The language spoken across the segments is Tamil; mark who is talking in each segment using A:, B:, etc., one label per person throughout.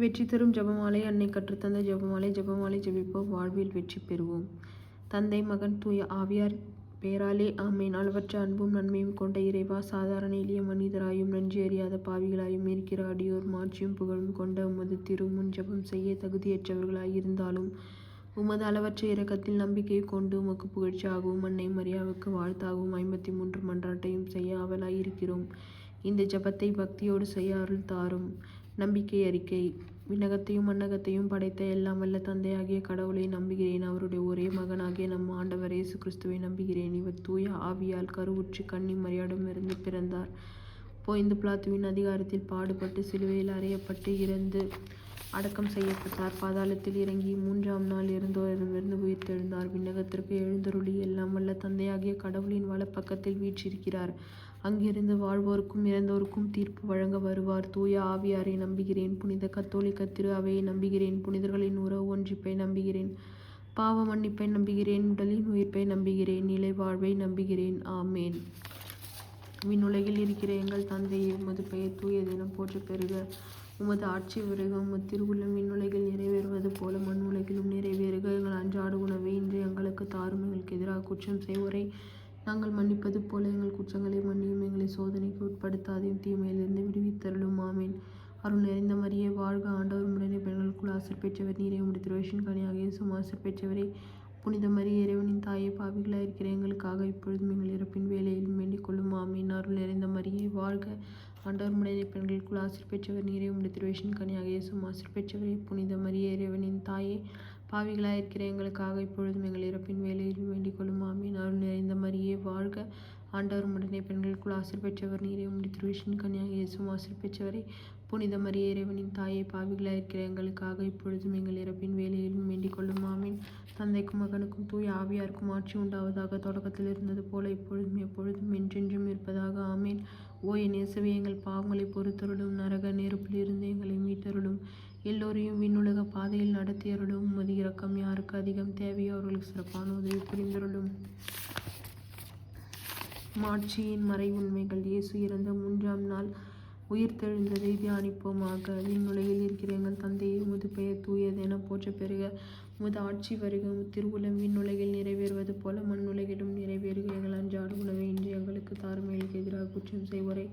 A: வெற்றி தரும் ஜெபமாலை அன்னை கற்றுத்தந்த ஜெபமாலை ஜெபமாலை ஜபிப்போம். வாழ்வில் வெற்றி பெறுவோம். தந்தை மகன் தூய ஆவியார் பேராலே ஆமேன். அளவற்ற அன்பும் நன்மையும் கொண்ட இறைவா சாதாரண எளிய மனிதராயும் நன்றி அறியாத பாவிகளாயும் இருக்கிற அடியோர் மாட்சியும் புகழும் கொண்ட உமது திரு முன் ஜெபம் செய்ய தகுதியற்றவர்களாய் இருந்தாலும் உமது அளவற்ற இறக்கத்தில் நம்பிக்கை கொண்டு உமக்கு புகழ்ச்சியாகவும் அன்னை மரியாவுக்கு வாழ்த்தாகவும் ஐம்பத்தி மூன்று மன்றாட்டையும் செய்ய ஆவலாய் இருக்கிறோம். இந்த ஜெபத்தை பக்தியோடு செய்ய அருள் தாரும். நம்பிக்கை அறிக்கை. விண்ணகத்தையும் மண்ணகத்தையும் படைத்த எல்லாம் வல்ல தந்தையாகிய கடவுளை நம்புகிறேன். அவருடைய ஒரே மகனாகிய நம் ஆண்டவர் இயேசு கிறிஸ்துவை நம்புகிறேன். இவர் தூய ஆவியால் கருவுற்று கன்னி மரியாடமிருந்து பிறந்தார். போய்ந்து பிளாத்துவின் அதிகாரத்தில் பாடுபட்டு சிலுவையில் அறையப்பட்டு இறந்து அடக்கம் செய்யப்பட்டார். பாதாளத்தில் இறங்கி மூன்றாம் நாள் இருந்தோரிடமிருந்து உயிர்த்தெழுந்தார். விண்ணகத்திற்கு எழுந்தருளி எல்லாம் வல்ல தந்தையாகிய கடவுளின் வலப்பக்கத்தில் வீற்றிருக்கிறார். அங்கிருந்து வாழ்வோருக்கும் இறந்தோருக்கும் தீர்ப்பு வழங்க வருவார். தூய ஆவியாரை நம்புகிறேன். புனித கத்தோலிக்க திரு அவையை நம்புகிறேன். புனிதர்களின் உறவு ஒன்றிப்பை நம்புகிறேன். பாவ மன்னிப்பை நம்புகிறேன். உடலின் உயிர்ப்பை நம்புகிறேன். நிலை வாழ்வை நம்புகிறேன். ஆமேன். விண்ணுலகில் இருக்கிற எங்கள் தந்தையை உமது பெயர் தூய தினம் போற்ற பெறுக உமது ஆட்சி வருக உமது திருவுள்ளம் விண்ணுலகில் நிறைவேறுவது போல மண் உலகிலும் நிறைவேறுக. எங்கள் அன்றாட உணவை இன்று எங்களுக்கு தாரும் எங்களுக்கு எதிராக குற்றம் செய்வோரை நாங்கள் மன்னிப்பது போல எங்கள் குற்றங்களை மன்னியும் எங்களை சோதனைக்கு உட்படுத்தாதையும் தீமையிலிருந்து விடுவித்தருளும். ஆமேன். அருள் நிறைந்த மரியே வாழ்க ஆண்டவர் உடனே பெண்களுக்குள் ஆசர் பெற்றவர் நீரை. உடைய திருவேஷன் கனியாக இயேசும் பெற்றவரே. புனித மரிய இறைவனின் தாயை பாவிகளாக இருக்கிற எங்களுக்காக இப்பொழுதும் எங்கள் இறப்பின் வேலையிலும் வேண்டிக் கொள்ளும். ஆமீன். அருள் நிறைந்த மரியே வாழ்க ஆண்டவர் முடைய பெண்களுக்குள் ஆசிர் பெற்றவர் நீரை. உடைய திருவேஷன் கனியாக இயேசும் ஆசிர் பெற்றவரே. புனித மரிய இறைவனின் தாயை பாவிகளாக இருக்கிற எங்களுக்காக இப்பொழுதும் எங்கள் இறப்பின் வேலையிலும் வேண்டிக் கொள்ளும். ஆமீன். அருள் நிறைந்த ஆண்டவர் உடனே பெண்களுக்குள் ஆசிர் பெற்றவர் நீரே உடைய திருவிஷன் கன்னியாக இயேசும் ஆசிர் பெற்றவரை புனித மரிய இறைவனின் தாயை பாவிகளாக இருக்கிற எங்களுக்காக இப்பொழுதும் எங்கள் இறப்பின் வேலையிலும் வேண்டிக் கொள்ளும். ஆமீன். தந்தைக்கும் மகனுக்கும் தூய் ஆவியாருக்கும் ஆட்சி உண்டாவதாக தொடக்கத்தில் இருந்தது போல இப்பொழுதும் எப்பொழுதும் என்றென்றும் இருப்பதாக. ஆமீன். ஓ நேசவே எங்கள் பாவங்களை பொறுத்தருளும். நரக நெருப்பில் இருந்து எங்களை மீட்டருளும். எல்லோரையும் விண்ணுலக பாதையில் நடத்தியருளும். உமது இரக்கம் யாருக்கு அதிகம்? தேவையோ அவர்களுக்கு சிறப்பான உதவி புரிந்தருளும். மாட்சியின் மறை உண்மைகள் இயேசு இறந்த மூன்றாம் நாள் உயிர் தெழுந்ததை தியானிப்போமாக விண்ணுலகில் இருக்கிற எங்கள் தந்தையை முது பெயர் தூயதென போற்ற பெறுக. முது ஆட்சி வருக. திருவுளம் விண்ணுலகில் நிறைவேறுவது போல மண்ணுலகிலும் நிறைவேறுக. எங்கள் அன்றாட உணவை இன்று எங்களுக்கு தார்மைகளுக்கு எதிராக குற்றம் செய்வோரை.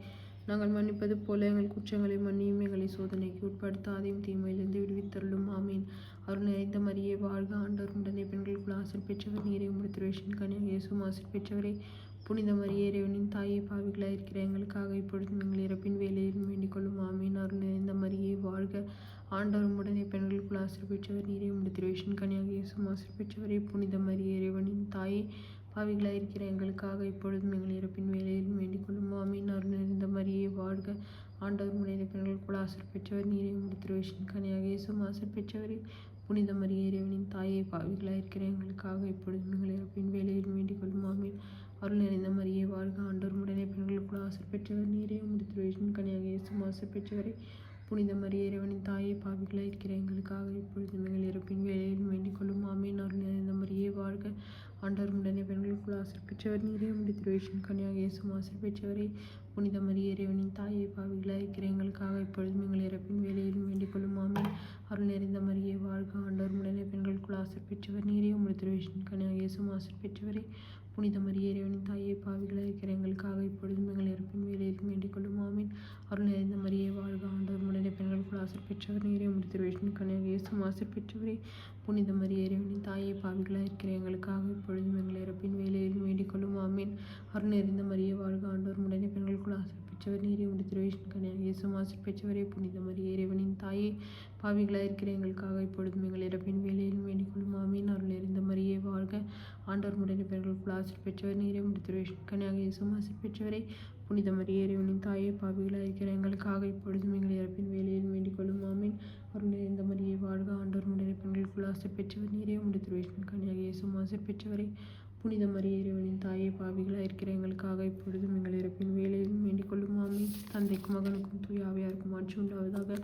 A: நாங்கள் மன்னிப்பது போல எங்கள் குற்றங்களை மன்னியும் எங்களை சோதனைக்கு உட்படுத்தாதையும் தீமையிலிருந்து விடுவித்தருளும். ஆமீன். அருள் நிறைந்த மரியே. வாழ்க ஆண்டவர். உடனே பெண் ஆசர் பெற்றவர் நீரை உமது கனியாக இயேசும் ஆசர் பெற்றவரை. புனித மரிய இறைவனின் தாயை பாவிகளாக இருக்கிற எங்களுக்காக இப்பொழுதும் எங்கள் இறப்பின் வேலையிலும் வேண்டிக் கொள்ளும். ஆமீன். அருள் நிறைந்த மரியே வாழ்க. ஆண்டவர் உடனே பெண்களுக்குள் ஆசிர் பெற்றவர் நீரே உமது திருவேஷன் கனியாக இயேசும் ஆசிர் பெற்றவரே. புனித மரிய இறைவனின் தாயை பாவிகளாக இருக்கிற எங்களுக்காக இப்பொழுதும் எங்கள் இறப்பின் வேலையிலும் வேண்டிக் கொள்ளும். ஆமீன். அருள் நிறைந்த மரியே வாழ்க. ஆண்டவர் முறையில் பெண்களுக்குள் ஆசர் பெற்றவர் நீரே உமது திருவேஷன் கனியாக இயேசும் ஆசர் பெற்றவரே. புனித மரிய இறைவனின் தாயை பாவிகளாக இருக்கிற எங்களுக்காக இப்பொழுது எங்கள் இறப்பின் வேலையில் வேண்டிக் கொள்ளும். ஆமீன். அருள் நிறைந்த மரியை வாழ்க ஆண்டோர். உடனே பெண்களுக்குள் ஆசை பெற்றவர். நீரே முடித்து வேஷன் கனியாக இயேசும் ஆசை பெற்றவரை. புனித மரிய இறைவனின் தாயை பாவிகளாக இருக்கிற எங்களுக்காக இப்பொழுது நீங்கள் இறப்பின் வேலையில் வேண்டிக் கொள்ளும். ஆமீன். அருள் நிறைந்த மரியை வாழ்க ஆண்டவர் உடனே பெண்களுக்குள் ஆசை பெற்றவர் நீரே உடைய திருவேஷன் கன்னியாக இயேசும் ஆசை புனித மரிய இறைவனின் தாயை பாவிகளாக இருக்கிற எங்களுக்காக இப்பொழுதும் எங்கள் இறப்பின் வேலையிலும் வேண்டிக் கொள்ளும். ஆமீன். அருள் நிறைந்த மரியை வாழ்க ஆண்டவர் உடனே பெண்களுக்குள் ஆசை பெற்றவர் நீரே உடைய திருவேஷன் கன்னியாக இயேசும் ஆசை பெற்றவரே புனித மரிய இறைவனின் தாயை பாவிகளாக இருக்கிற எங்களுக்காக இப்பொழுதும் எங்கள் இறப்பின் வேலையிலும் வேண்டிக் கொள்ளும். ஆமீன். அருள் நிறைந்த மரியை வாழ்க ஆண்டவர். முன்னிலை பெண்களுக்குள் ஆசிர் பெற்றவர். நீரே முடித்து வேஷன் கன்னியாக இயேசும் ஆசிர் பெற்றவரே. புனித மரிய இறைவனின் தாயை பாவிகளாக இருக்கிற எங்களுக்காக இப்பொழுதும் எங்கள் இறப்பின் வேலையிலும் வேண்டிக் கொள்ளும். ஆமீன். அருள் நிறைந்த மரிய வாழ்க ஆண்டவர். முன்னிலை பெண்களுக்குள் ஆசிர் பெற்றவர். நீரே முடித்து வேஷன் கன்னியாக இயேசும் ஆசிர் பெற்றவரே. புனித மரிய இறைவனின் தாயை பாவிகளாக இருக்கிற எங்களுக்காக இப்பொழுதும் எங்கள் இறப்பின் வேலையிலும் வேண்டிக்கொள்ளும். ஆமீன். அருள் நிறைந்த மரியை வாழ்க. ஆண்டவர் முடனே பெண்கள் ஆசிர் பெற்றவர் நீரே முடித்து கன்னியாக இயேசும் பெற்றவரை. புனித மரிய இறைவனின் தாயை பாவிகளாக இருக்கிற எங்களுக்காக இப்பொழுதும் எங்கள் இறப்பின் வேலையில் வேண்டிக்கொள்ளும். மாமீன் ஆமீன். அருள் நிறைந்த மரியே வாழ்க. ஆண்டவர் முடைய பெண்கள் ஆசிர் பெற்றவர் நீரே முடித்து கன்னியாக இயேசும் பெற்றவரை. புனித மரிய இறைவனின் தாயை பாவிகளாக இருக்கிற எங்களுக்காக இப்பொழுதும் எங்கள் இறப்பின் வேலையிலும் வேண்டிக் கொள்ளும். ஆமீன். தந்தைக்கும் மகனுக்கும் தூய் ஆவியாருக்கும் ஆட்சி உண்டாவதாக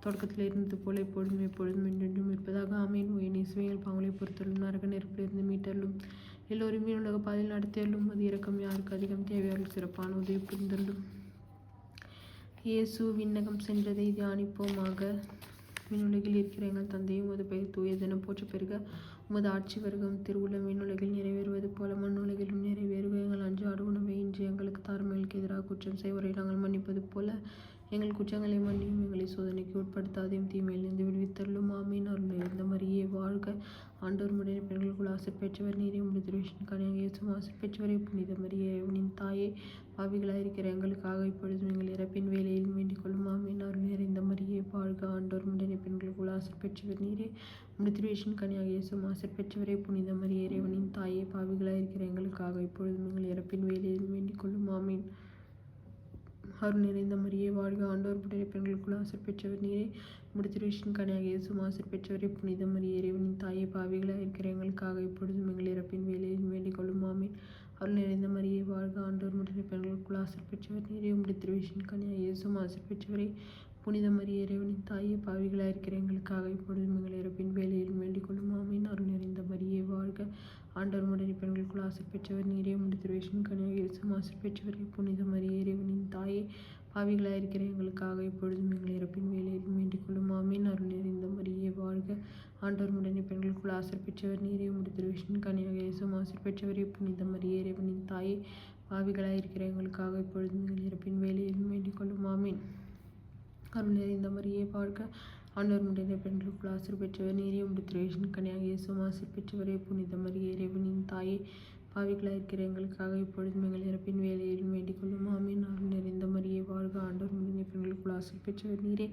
A: தொடக்கத்தில் இருந்தது போல எப்பொழுதும் எப்பொழுதும் என்றென்றும் இருப்பதாக. ஆமீன். உயர் சுவையில் பாவங்களை பொறுத்தலும் நரக நெருப்பிலிருந்து மீட்டலும் எல்லோருமே உலக பாதையில் நடத்தியலும் அது இறக்கம் யாருக்கு அதிகம்? தேவையார்கள் சிறப்பான உதவி புரிந்தள்ளும் இயேசு விண்ணகம் சென்றதை தியானிப்போமாக. விண்ணுலகில் இருக்கிற எங்கள் தந்தையும் அது பெயர் தூயதென போற்ற பெருக உமது ஆட்சி வருகம் திருவுள்ள விண்ணுலகில் நிறைவேறுவது போல மண்ணுலகிலும் நிறைவேறுக. எங்கள் ஆடு உணவை இன்று எங்களுக்கு தார்மலுக்கு எதிராக குற்றம் செய்வரை நாங்கள் மன்னிப்பது போல எங்கள் குற்றங்களை மன்னியும் எங்களை சோதனைக்கு உட்படுத்தாதையும் தீமையிலிருந்து விடுவித்தள்ளும் ஆமீன். அருள் இருந்த மரியே வாழ்க. ஆண்டோர் முடைய பெண்களுக்குள் ஆசை பெற்றவர் நீரே முடித்திருவிஷன் கனியாக இயேசும் ஆசை பெற்றவரே புனித மரியே உனின் தாயே. பாவிகளாயிருக்கிற எங்களுக்காக இப்பொழுதும் எங்கள் இறப்பின் வேலையில் வேண்டிக் கொள்ளும். ஆமீன். அருள் நிறைந்த மரியே வாழ்க. ஆண்டோர் முடைய பெண்களுக்குள் ஆசை பெற்றவர் நீரே முடித்திருவிஷன் கனியாக இயேசும் ஆசை பெற்றவரே புனித மரியே இறைவனின் தாயே. பாவிகளாயிருக்கிற எங்களுக்காக இப்பொழுதும் எங்கள் இறப்பின் வேலையில் வேண்டிக் கொள்ளும். ஆமீன். அருள் நிறைந்த மரியே வாழ்க ஆண்டோர் புடைய பெண்களுக்குள் ஆசர் பெற்றவர் நீரே. முடித்திருஷின் கனியாக இயேசும் ஆசை பெற்றவரே. புனித மரியே இறைவனின் தாயை பாவிகளாக இருக்கிற எங்களுக்காக இப்பொழுதும் எங்கள் இறப்பின் வேலையில் வேண்டிக் கொள்ளும் ஆமீன். அருள் நிறைந்த மரியே வாழ்க ஆண்டோர் முடைய பெண்களுக்குள் ஆசர் பெற்றவர் நீரே. முடித்திருஷின் கனியாக இயேசும் ஆசர் பெற்றவரே. புனித மரியே இறைவனின் தாயை பாவிகளாக இருக்கிற எங்களுக்காக இப்பொழுதும் எங்கள் இறப்பின் வேலையில் வேண்டிக் கொள்ளும் ஆமீன். அருள் நிறைந்த மரியே வாழ்க ஆண்டவர் முடைய பெண்களுக்குள் ஆசை பெற்றவர் நீரே முடித்திருவேஷன் கனியாக இயேசும் ஆசை பெற்றவரே புனித மரியே இறைவனின் தாயே பாவிகளாக இருக்கிற எங்களுக்காக இப்பொழுதும் எங்கள் இறப்பின் வேலையில் வேண்டிக் கொள்ளும். ஆமீன். அருள் நிறைந்த மரியே வாழ்க. ஆண்டவர் முடனே பெண்களுக்குள் ஆசை பெற்றவர் நீரே முடித்திருவேஷன் கனியாக இயேசும் ஆசை பெற்றவரே புனித மரியே இறைவனின் தாயே பாவிகளாக இருக்கிற எங்களுக்காக இப்பொழுதும் எங்கள் இறப்பின் வேலையில் வேண்டிக் கொள்ளும். ஆமீன். அருள் நிறைந்த மரியே வாழ்க. ஆண்டவர் முடைய பெண்களுக்குள் ஆசிர் பெற்றவர் நீரே முடித்திரேஷன் கனியாக இயேசும் பெற்றவரே புனித மரியே இறைவனின் தாயே. பாவிகளாக இருக்கிற எங்களுக்காக இப்பொழுதும் எங்கள் இறப்பின் வேலையில் வேண்டிக்கொள்ளும். ஆமீன். அருள் நிறைந்த மரியை வாழ்க ஆண்டவர் முடிந்த பெண்களுக்குள் ஆசிர் பெற்றவர் நீரே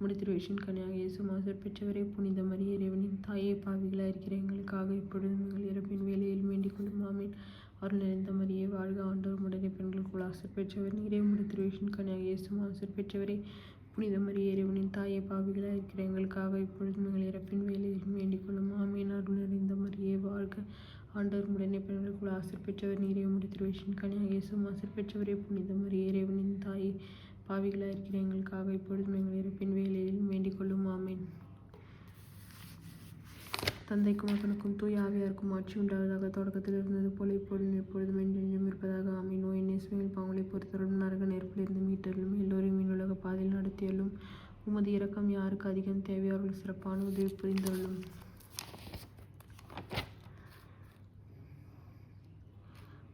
A: முடித்திரேஷன் கனியாக இயேசும் பெற்றவரே புனித மரிய இறைவனின் தாயே. பாவிகளாக இருக்கிற எங்களுக்காக இப்பொழுதும் எங்கள் இறப்பின் வேலையில் வேண்டிக்கொள்ளும். ஆமீன். அருள் நிறைந்த மரியே வாழ்க ஆண்டவர் முடைய பெண்களுக்குள் ஆசிர் பெற்றவர் நீரே முடித்திரேஷன் கனியாக இயேசும் ஆசிர் பெற்றவரே புனித மரியவனின் இறைவனின் தாயை பாவிகளாக இருக்கிற எங்களுக்காக இப்பொழுது எங்கள் இறப்பின் வேலையில் வேண்டிக் கொள்ளும். ஆமீன். அருள் நிறைந்த மரியே வாழ்க. ஆண்டவர் உடனே பெண்களுக்குள் ஆசிர் பெற்றவர் நீரே திருவேஷன் கனியாக இயேசும் ஆசிர் பெற்றவரே புனித மரியே இறைவனின் தாயை பாவிகளாக இருக்கிற எங்களுக்காக இப்பொழுதும் எங்கள் இறப்பின் வேலையில் வேண்டிக் கொள்ளும். ஆமீன். தந்தைக்கும் மகனுக்கும் தூய் ஆவியாருக்கும் ஆட்சி உண்டாவதாக தொடக்கத்தில் இருந்தது. போல இப்பொழுதும் எப்பொழுதும் என்றென்றும் இருப்பதாக. ஆமை நோய் நேசுமையில் பாவங்களை பொறுத்தவரும் நரக நெருப்பிலிருந்து மீட்டலும் எல்லோரையும் மீனுலக பாதையில் நடத்தியலும் உமது இரக்கம் யாருக்கு அதிகம் தேவையோ அவர்கள் சிறப்பான உதவி புரிந்தருளும்.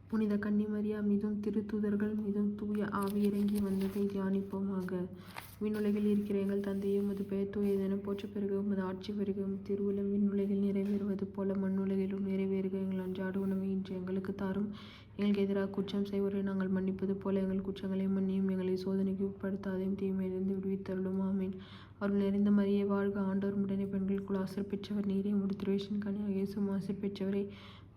A: புனித கன்னிமரியா மீதும் திருத்தூதர்கள் மீதும் தூய ஆவி இறங்கி வந்ததை தியானிப்போமாக. விண்ணுலகில் இருக்கிற எங்கள் தந்தையே உமது பெயர் தூயதென போற்ற பிறகு உமது ஆட்சி வருக திருவிழம் விண்ணுலகில் நிறைவேறுவது போல மண்ணுலகிலும் நிறைவேறுக. எங்கள் அன்றாடு உணவை இன்று எங்களுக்கு தாரும். எங்களுக்கு எதிராக குற்றம் செய்வரை நாங்கள் மன்னிப்பது போல எங்கள் குற்றங்களை மன்னியும். எங்களை சோதனைக்கு உட்படுத்தாதையும் தீமையிலிருந்து விடுவித்தருளும். ஆமீன். அருள் நிறைந்த மரியே வாழ்க ஆண்டவர் உடனே பெண்களுக்குள் ஆசர் பெற்றவர் நீரே முடித்திருவேஷன் கனியாக இயேசும் ஆசர் பெற்றவரை.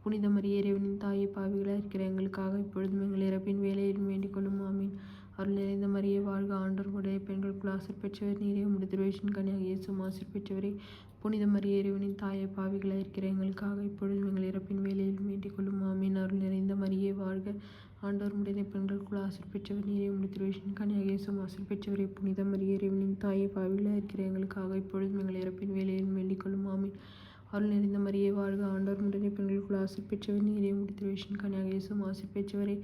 A: புனித மரிய இறைவனின் தாயை பாவிகளாக இருக்கிற எங்களுக்காக இப்பொழுதும் எங்கள் இறப்பின் வேலையில் வேண்டிக் கொள்ளும். ஆமீன். அருள் நிறைந்த மரியே வாழ்க ஆண்டவர் உடைய பெண்களுக்குள் ஆசர் பெற்றவர் நீரே. முடித்திருவேஷன் கனியாக இயேசும் ஆசர் பெற்றவரே. புனித மரிய இறைவனின் தாயை பாவிகளாக இருக்கிற எங்களுக்காக இப்பொழுதும் எங்கள் இறப்பின் வேலையில் வேண்டிக் கொள்ளும். ஆமீன். அருள் நிறைந்த மரியே வாழ்க ஆண்டவர் முடிந்த பெண்களுக்குள் ஆசர் பெற்றவர் நீரே. முடித்திருவேஷன் கனியாக இயேசும் ஆசர் பெற்றவரே. புனித மரிய இறைவனின் தாயை பாவிகளாக இருக்கிற எங்களுக்காக இப்பொழுதும் எங்கள் இறப்பின் வேலையில் வேண்டிக் கொள்ளும். ஆமீன். அருள் நிறைந்த மரியே வாழ்க ஆண்டவர் முடிந்த பெண்களுக்குள் ஆசை பெற்றவர் நீரே. முடித்திருவேஷன் கனியாக இயேசும் ஆசை பெற்றவரே.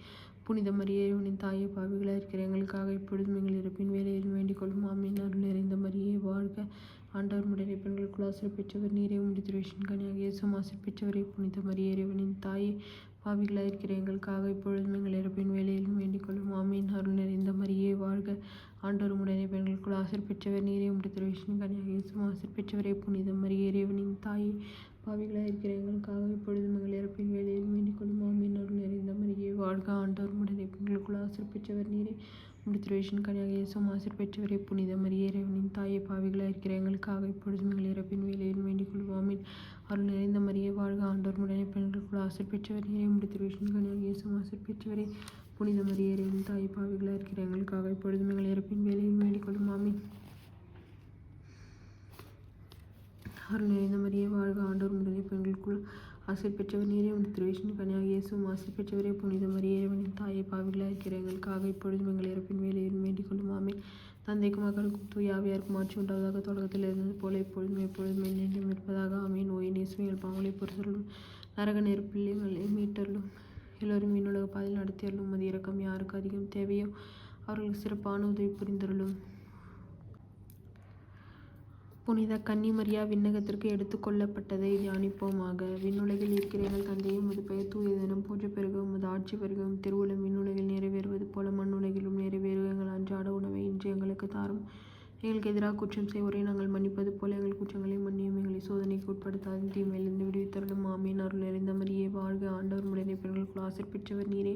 A: புனித மரியே உனின் தாயை பாவிகளாக இருக்கிற எங்களுக்காக இப்பொழுதும் எங்கள் இறப்பின் வேலையில் வேண்டிக் கொள்ளும். ஆமீன். அருள் நிறைந்த மரியே வாழ்க. ஆண்டவர் முடைய பெண்களுக்குள் ஆசை பெற்றவர் நீரே முடித்திருவேஷன் கனியாக இயேசும் ஆசை பெற்றவரே புனித மரியே இறைவனின் தாயை பாவிகளாக இருக்கிற எங்களுக்காக இப்பொழுதும் எங்கள் இறப்பின் வேலையிலும் வேண்டிக் கொள்ளும். ஆமீன். அருள் நிறைந்த மரியே வாழ்க. ஆண்டவர் உடனே பெண்களுக்குள் ஆசர் பெற்றவர் நீரே முடித்திருவேஷன் கனியாக இயேசும் ஆசர் பெற்றவரே புனித மரியே இறைவனின் தாயை. பாவிகளாக இருக்கிற எங்களுக்காக இப்பொழுது எங்கள் இறப்பின் வேலையில் வேண்டிக் கொள்ளும். ஆமீன். அருள் நிறைந்த மரியே. வாழ்க ஆண்டவர் உடனே பெண்களுக்குள் ஆசர் பெற்றவர் நீரே முடித்திருவேஷன் கனியாக இயேசும் ஆசர் பெற்றவரே புனித மரியே இறைவனின் தாயை. பாவிகளாக இருக்கிற எங்களுக்காக இப்பொழுது எங்கள் இறப்பின் வேலையில் வேண்டிக் கொள்ளும். அருள் நிறைந்த மரியே. வாழ்க ஆண்டோர் உடனே பெண்களுக்குள் ஆசர் பெற்றவர் நீரே முடித்திருவேஷன் கனியாக இயேசும் ஆசர் பெற்றவரே புனித மரியே தாய் தாயை பாவிகளாக இருக்கிற எங்களுக்காக இப்பொழுதும் எங்கள் இறப்பின் வேலையில் வேண்டிக்கொள்ளும். ஆமீன். அருள் நிறைந்த மரியே வாழ்க ஆண்டோர் முதலே பெண்களுக்குள் ஆசை பெற்றவர் நீரே உன் திருவேஷன் கனியாக இயேசும் ஆசை பெற்றவரே புனித மரியே இறைவனின் தாயை பாவிகளாக இருக்கிற எங்களுக்காக இப்பொழுதும் எங்கள் இறப்பின் வேலையில் வேண்டிக் கொள்ளும் ஆமீன். தந்தைக்கும் மகனுக்கும் தூயாவியாருக்கும் ஆட்சி உண்டாவதாக தொடக்கத்தில் இருந்தது போல இப்பொழுதும் எப்பொழுதும் என்றென்றும் இருப்பதாக. ஆமீன். நோய் நேசுமைகள் பாவங்களை பொறுத்தருளும். நரக நெருப்பிள்ளைகளை மீட்டருளும். எல்லோரும் மீனுலக பாதையில் நடத்தியருளும். மது இறக்கம் யாருக்கு அதிகம் தேவையோ அவர்களுக்கு சிறப்பான உதவி புரிந்தருளும். புனித கன்னிமரியா விண்ணகத்திற்கு எடுத்துக் கொள்ளப்பட்டதை தியானிப்போமாக. விண்ணுலகில் இருக்கிற எங்கள் தந்தையும் அது பெயர் தூயதெனும் பூஜை பெருகவும் அது ஆட்சி பெருகவும் திருவுளம் விண்ணுலகில் நிறைவேறுவது போல மண்ணுலகிலும் நிறைவேறு எங்கள் அன்றாட உணவை இன்று எங்களுக்கு தாரும். எங்களுக்கு எதிராக குற்றம் செய்வோரை நாங்கள் மன்னிப்பது போல எங்கள் குற்றங்களை மன்னியும் எங்களை சோதனைக்கு உட்படுத்தாது தீமையிலிருந்து விடுவித்தருளும் ஆமீன் அருள் நிறைந்த மரியே வாழ்க ஆண்டவர் முடிந்த பெண்களுக்குள் ஆசிர் பெற்றவர் நீரே.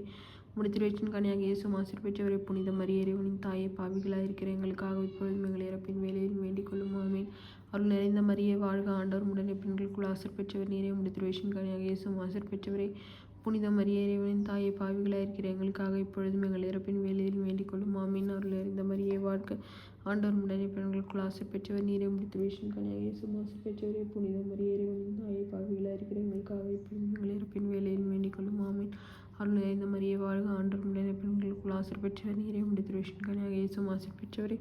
A: முடித்திருவச்சின் கனியாக இயேசும் ஆசிர் பெற்றவரை புனித மரியறைவனின் தாயை பாவிகளாக இருக்கிற எங்களுக்காக இப்பொழுதும் எங்கள் இறப்பின் வேலையில் வேண்டிக் கொள்ளும். ஆமீன். அருள் நிறைந்த மரியே வாழ்க ஆண்டவர் உடனே பெண்களுக்குள் ஆசிர் பெற்றவர் நீரே. உம்முடைய திருவச்சின் கனியாக இயேசும் ஆசிர் பெற்றவரை புனித மரியறைவனின் தாயை பாவிகளாக இருக்கிற எங்களுக்காக இப்பொழுதும் எங்கள் இறப்பின் வேலையில் வேண்டிக் கொள்ளும். ஆமீன். அருள் நிறைந்த மரியே வாழ்க ஆண்டவர் உடனே பெண்களுக்குள் ஆசை பெற்றவர் நீரை முடித்து திருவச்சின் கனியாக சுமாசு பெற்றவரே புனித மரியே இறைவனின் தாயை பாவிகளாக இருக்கிற எங்களுக்காக இப்பொழுதும் இறப்பின் வேலையில் வேண்டிக் கொள்ளும். ஆமீன். அருள் நிறைந்த மரியே வாழ்க ஆண்டவர் உடனே பெண்களுக்குள் ஆசை பெற்றவர் நீரை முடித்து விஷயம் கனியாக இயேசு பெற்றவரே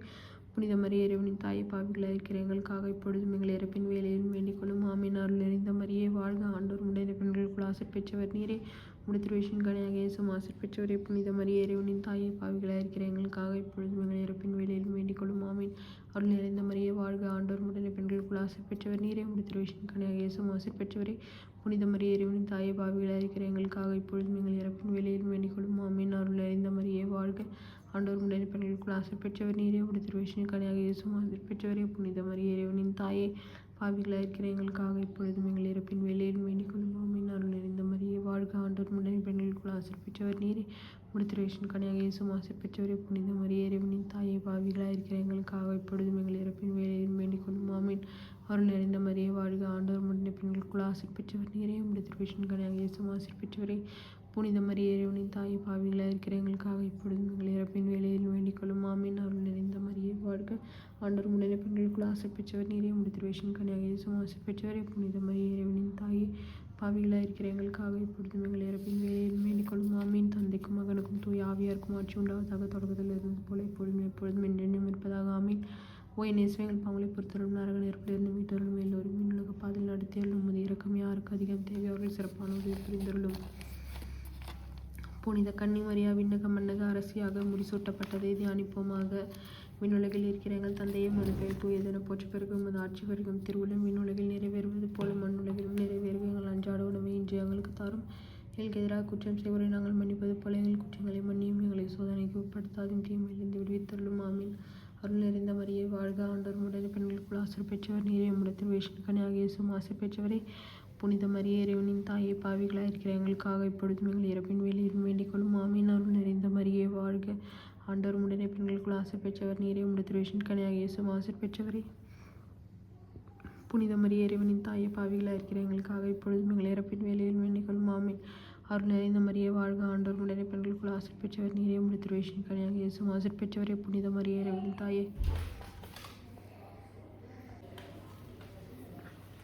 A: புனித மரியே இறைவனின் தாயை பாவிகளாக இருக்கிற எங்களுக்காக இப்பொழுதும் எங்கள் இறப்பின் வேலையில் வேண்டிக் கொள்ளும். ஆமீன். அருள் நிறைந்த மரியே வாழ்க ஆண்டோர் உடனே பெண்களுக்குள் ஆசை பெற்றவர் நீரே உம்முடைய திருவச்சின் கனியாக இயேசு ஆசிர் புனித மரிய இறைவனின் தாயை பாவிகளாக இருக்கிற எங்களுக்காக இப்பொழுதும் எங்கள் இறப்பின் வேலையில் வேண்டிக் கொள்ளும். ஆமீன். அருள் நிறைந்த மரிய வாழ்க ஆண்டோர் உடனே பெண்களுக்குள் ஆசிர் பெற்றவர் நீரே உம்முடைய திருவச்சின் கனியாக இயேசு ஆசிர் புனித மரிய இறைவனின் தாயை பாவிகளாக இருக்கிற எங்களுக்காக இப்பொழுதும் எங்கள் இறப்பின் வேலையில் வேண்டிக் கொள்ளும். ஆமீன். அருள் நிறைந்த மரியே வாழ்க ஆண்டோர் உடனே பெண்களுக்குள் ஆசை பெற்றவர் நீரே உடைய திருவச்சின் கனியாக இயேசு பெற்றவரே புனித மரிய இறைவனின் தாயே பாவிகளாக இருக்கிற எங்களுக்காக இப்பொழுதும் எங்கள் இறப்பின் வேலையில் வேண்டிக் கொள்ளும் அருள் நிறைந்த மரியே வாழ்க ஆண்டோர் முன்னணி பெண்களுக்குள் ஆசை பெற்றவர் நீரே. உடைய திருவச்சின் கனியாக இயேசும் ஆசை பெற்றவரே புனித மரிய இறைவனின் தாயை பாவிகளாக இருக்கிற எங்களுக்காக இப்பொழுதும் எங்கள் இறப்பின் வேலையில் வேண்டிக் கொள்ளும் ஆமீன். அருள் நிறைந்த மரியே வாழ்க ஆண்டோர் முன்னணி பெண்களுக்குள் ஆசை பெற்றவர் நீரே. உடைய திருவச்சின் கனியாக இயேசு ஆசை பெற்றவரே புனித மரியே இறைவனின் தாயை பாவிகளாக இருக்கிற எங்களுக்காக இப்பொழுதும் எங்கள் இறப்பின் வேலையில் வேண்டிக் கொள்ளும். ஆமீன். அருள் நிறைந்த மரியை வாழ்க. ஆண்டோர் முன்னிலை பெண்களுக்குள் ஆசை பெற்றவர் நீரே முடித்திருவேஷன் திருவேஷன் கனியாக இயேசும் ஆசை பெற்றவரே புனித மரிய இறைவனின் தாயை பாவிகளாக இருக்கிற எங்களுக்காக இப்பொழுதும் எங்கள் இறப்பின் வேலையில் வேண்டிக்கொள்ளும் ஆமீன். தந்தைக்கும் மகனுக்கும் தூய் ஆவியாருக்கும் ஆட்சி உண்டாவதாக தொடக்கத்தில் இருந்தது போல இப்பொழுதும் எப்பொழுதும் என்றென்றும் இருப்பதாக. ஆமீன். ஓய் நேசுவங்கள் பங்களை பொறுத்தவரும் நரக நெருப்பிலிருந்து மீட்டருளும் எல்லோரும் மின்னுலக பாதையில் நடத்தியால் நமது இறக்கம் யாருக்கு அதிகம்? தேவை அவர்கள் சிறப்பான உதவி புரிந்தருளும். புனித கன்னிமரியா விண்ணக மன்னக அரசியாக முடிசூட்டப்பட்டதை தியானிப்போமாக. விண்ணுலகில் இருக்கிற எங்கள் தந்தையை மனுப்பை தூயதென போற்றி பெருகும் அது ஆட்சி பெருகும். திருவிழம் விண்ணுலகில் நிறைவேறுவது போல மண்ணுலகிலும் நிறைவேறுக. எங்கள் அன்றாட உணவை இன்று எங்களுக்கு தாரும். எங்களுக்கு எதிராக குற்றம் செய்வரை நாங்கள் மன்னிப்பது போல எங்கள் குற்றங்களை மன்னியும். எங்களை சோதனைக்கு உட்படுத்தாதும் தீமையிலிருந்து விடுவித்தருளும். ஆமீன். அருள் நிறைந்த மரியை வாழ்க ஆண்டவர் உடனே பெண்களுக்குள் ஆசிர் பெற்றவர் நீரே உம்முடைய வேஷன் கனியாக இயேசும் ஆசிர் பெற்றவரை புனித மரிய இறைவனின் தாயை பாவிகளாக இருக்கிற எங்களுக்காக இப்பொழுதும் எங்கள் இறப்பின் வேலையில் வேண்டிக் கொள்ளும். ஆமீன். நிறைந்த மரியே வாழ்க. ஆண்டவர் உடனே பெண்களுக்குள் ஆசை பெற்றவர் நீரே. உடைய திருவேஷன் கனியாக இயேசும் ஆசை பெற்றவரே. புனித மரிய இறைவனின் தாயை பாவிகளாக இருக்கிற எங்களுக்காக இப்பொழுதும் எங்கள் இறப்பின் வேலையில் வேண்டிக் கொள்ளும். ஆமீன். அருள் நிறைந்த மரிய வாழ்க. ஆண்டவர் உடனே பெண்களுக்குள் ஆசை பெற்றவர் நீரே. உடைய திருவேஷன் கனியாக இயேசும் ஆசை பெற்றவரே. புனித மரிய இறைவனின் தாயே.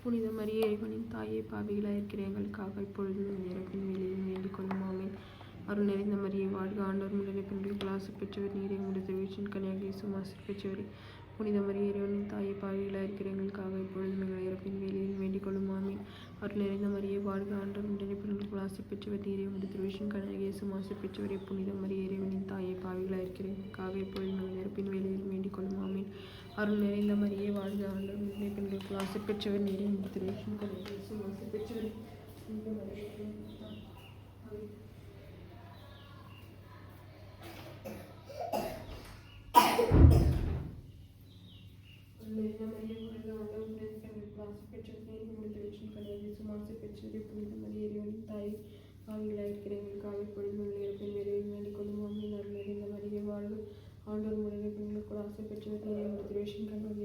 A: புனித மரியே இறைவனின் தாயை பாவிகளாக இருக்கிற எங்களுக்காக இப்பொழுதும் இறப்பின் வேலையில் வேண்டிக் கொள்ளுமாமே அருள் நிறைந்த மரியை வாழ்க ஆண்டவர் உடனே பெண்களுக்குள் ஆசை பெற்றவர் நீரை முடித்த திருவேஷன் கனியாக இயேசும் ஆசை புனித மரிய இறைவனின் தாயை பாவிகளாக இருக்கிற எங்களுக்காக இப்பொழுதும் எங்கள் இறப்பின் வேலையில் வேண்டிக் கொள்ளுமாமே அருள் நிறைந்த மரியை வாழ்க ஆண்டவர் உடனே பெண்களுக்குள் ஆசை பெற்றவர் நீரை முடித்த திருவேஷன் கனியாக இயேசும் ஆசை பெற்றவரே. புனித மரிய இறைவனின் தாயை பாவிகளாக இருக்கிற எங்களுக்காக இப்பொழுதும் எங்கள் இறப்பின் வேலையில் வேண்டிக் கொள்ளுமாமே அருள் நிறைந்த மரியை வாழ்க ஆண்டவர் உடனே பெண்களுக்குள் ஆசை பெற்றவர் நீரே உடைய திருவேஷன் கனியாக இயேசும் ஆசை பெற்றவரே புனித மரியே இறைவனின் தாயே ஆவிகளாக இருக்கிற எங்களுக்காக இப்பொழுதும் உள்ள இறப்பின் வேலையில் வேண்டிக் கொள்ளும் ஆமீன் அருள் நிறைந்த மரியே வாழ்வு ஆண்டவர் முறையை பெண்களுக்கு ஆசை பெற்றவர் நீரே உடைய திருவேஷன் கண்கள்